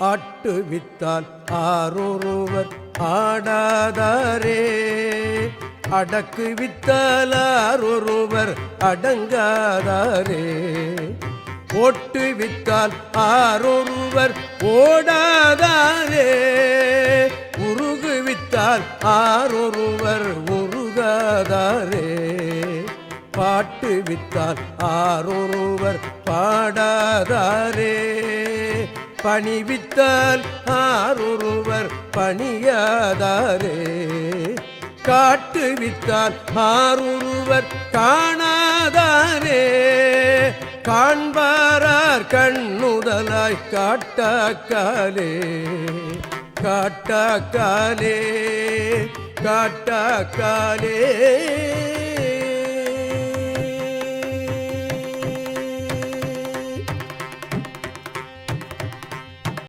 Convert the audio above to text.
ஆட்டுவித்தால் ஆரொருவர் ஆடாதாரே. அடக்கு வித்தால் ஆரொருவர் அடங்காதாரே. ஓட்டு வித்தால் ஆரொருவர் ஓடாதாரே. உருகு வித்தால் ஆரொருவர் உருகாதாரே. பாட்டு வித்தால் ஆரொருவர் பாடாதாரே. பணிவித்தால் ஆறுருவர் பணியாதாரே. காட்டுவித்தால் ஆறுருவர் காணாதாரே. காண்பாரார் கண்ணுதலாய் காட்டாக்காலே. காட்டாக்காலே காட்டாக்காலே.